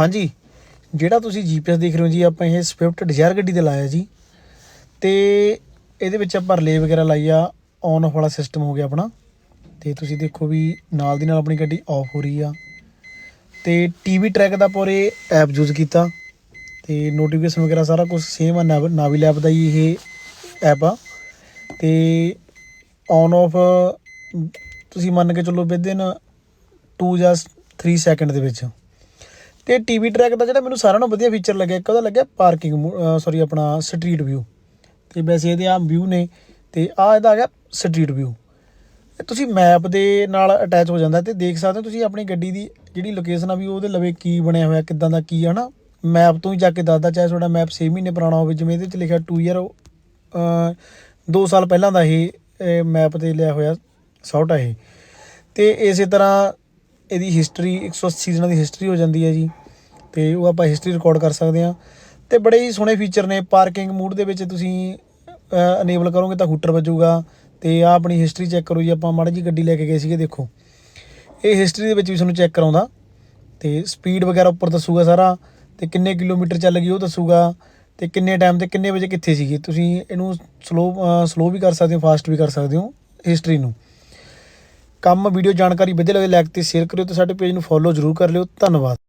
ਹਾਂਜੀ, ਜਿਹੜਾ ਤੁਸੀਂ ਜੀਪੀਐਸ ਦੇਖ ਰਹੇ ਹੋ ਜੀ, ਆਪਾਂ ਇਹ ਸਵਿਫਟ ਡਿਜ਼ਾਇਰ ਗੱਡੀ ਤੇ ਲਾਇਆ ਜੀ। ਤੇ ਇਹਦੇ ਵਿੱਚ ਆਪਾਂ ਰਿਲੇ ਵਗੈਰਾ ਲਾਈ ਆ ਔਨ ਆਫ ਵਾਲਾ ਸਿਸਟਮ ਹੋ ਗਿਆ ਆਪਣਾ। ਤੇ ਤੁਸੀਂ ਦੇਖੋ ਵੀ ਨਾਲ ਦੀ ਨਾਲ ਆਪਣੀ ਗੱਡੀ ਆਫ ਹੋ ਰਹੀ ਆ। ਤੇ ਟੀਵੀ ਟਰੈਕ ਦਾ ਪੂਰੇ ਐਪ ਯੂਜ਼ ਕੀਤਾ। ਤੇ ਨੋਟੀਫਿਕੇਸ਼ਨ ਵਗੈਰਾ ਸਾਰਾ ਕੁਝ ਸੇਮ ਆ, ਨਾਵ- ਨਾਵੀ ਲੈਬ ਦਾ ਹੀ ਇਹ ਐਪ ਆ। ਤੇ ਔਨ ਆਫ ਤੁਸੀਂ ਮੰਨ ਕੇ ਚੱਲੋ ਵਿਦਿਨ 2 ਜਾਂ 3 ਸੈਕਿੰਡ ਦੇ ਵਿੱਚ ਤੇ ਟੀਵੀ ਟਰੈਕ ਦਾ ਜਿਹੜਾ ਮੈਨੂੰ ਸਾਰਿਆਂ ਨਾਲੋਂ ਵਧੀਆ ਫੀਚਰ ਲੱਗਿਆ, ਇੱਕ ਉਹਦਾ ਲੱਗਿਆ ਪਾਰਕਿੰਗ ਸੌਰੀ ਆਪਣਾ ਸਟਰੀਟ ਵਿਊ ਤੇ ਵੈਸੇ ਇਹਦੇ ਆ ਵਿਊ ਨੇ, ਤੇ ਆ ਇਹਦਾ ਆ ਗਿਆ ਸਟਰੀਟ ਵਿਊ ਤੁਸੀਂ ਮੈਪ ਦੇ ਨਾਲ ਅਟੈਚ ਹੋ ਜਾਂਦਾ ਤੇ ਦੇਖ ਸਕਦੇ ਹੋ ਤੁਸੀਂ ਆਪਣੀ ਗੱਡੀ ਦੀ ਜਿਹੜੀ ਲੋਕੇਸ਼ਨ ਆ ਵੀ ਉਹਦੇ ਲਵੇ ਕੀ ਬਣਿਆ ਹੋਇਆ, ਕਿੱਦਾਂ ਦਾ ਕੀ ਆ ਨਾ। ਮੈਪ ਤੋਂ ਹੀ ਜਾ ਕੇ ਦੱਸਦਾ, ਚਾਹੇ ਤੁਹਾਡਾ ਮੈਪ 6 ਮਹੀਨੇ ਪੁਰਾਣਾ ਹੋਵੇ, ਜਿਵੇਂ ਇਹਦੇ 'ਚ ਲਿਖਿਆ 2 ਇਅਰ 2 ਸਾਲ ਪਹਿਲਾਂ ਦਾ ਇਹ ਮੈਪ ਤੇ ਲਿਆ ਹੋਇਆ ਸ਼ਾਟ ਹੈ ਇਹ। ਤੇ ਇਸੇ ਤਰ੍ਹਾਂ ਇਹਦੀ ਹਿਸਟਰੀ 180 ਦਿਨਾਂ ਦੀ ਹਿਸਟਰੀ ਹੋ ਜਾਂਦੀ ਹੈ ਜੀ। ਤੇ ਉਹ ਆਪਾਂ ਹਿਸਟਰੀ ਰਿਕਾਰਡ ਕਰ ਸਕਦੇ ਹਾਂ। ਤੇ ਬੜੇ ਹੀ ਸੋਹਣੇ ਫੀਚਰ ਨੇ। ਪਾਰਕਿੰਗ ਮੂਡ ਦੇ ਵਿੱਚ ਤੁਸੀਂ ਅਨੇਬਲ ਕਰੋਗੇ ਤਾਂ ਹੂਟਰ ਵੱਜੂਗਾ। ਤੇ ਆ ਆਪਣੀ ਹਿਸਟਰੀ ਚੈੱਕ ਕਰੋ ਜੀ। ਆਪਾਂ ਮਾੜੀ ਜੀ ਗੱਡੀ ਲੈ ਕੇ ਗਏ ਸੀਗੇ, ਦੇਖੋ। ਇਹ ਹਿਸਟਰੀ ਦੇ ਵਿੱਚ ਵੀ ਤੁਹਾਨੂੰ ਚੈੱਕ ਕਰਾਉਂਦਾ। ਤੇ ਸਪੀਡ ਵਗੈਰਾ ਉੱਪਰ ਦੱਸੂਗਾ ਸਾਰਾ। ਤੇ ਕਿੰਨੇ ਕਿਲੋਮੀਟਰ ਚੱਲ ਗਈ ਉਹ ਦੱਸੂਗਾ। ਤੇ ਕਿੰਨੇ ਟਾਈਮ ਤੇ ਕਿੰਨੇ ਵਜੇ ਕਿੱਥੇ ਸੀਗੇ। ਤੁਸੀਂ ਇਹਨੂੰ ਸਲੋ ਸਲੋ ਵੀ ਕਰ ਸਕਦੇ ਹੋ ਫਾਸਟ ਵੀ ਕਰ ਸਕਦੇ ਹੋ ਹਿਸਟਰੀ ਨੂੰ। ਕੰਮ ਵੀਡੀਓ ਜਾਣਕਾਰੀ ਵਧੀਆ ਲੱਗੇ ਲਾਈਕ ਤੇ ਸ਼ੇਅਰ ਕਰਿਓ ਤੇ ਸਾਡੇ ਪੇਜ ਨੂੰ ਫੋਲੋ ਜ਼ਰੂਰ ਕਰ ਲਿਓ। ਧੰਨਵਾਦ।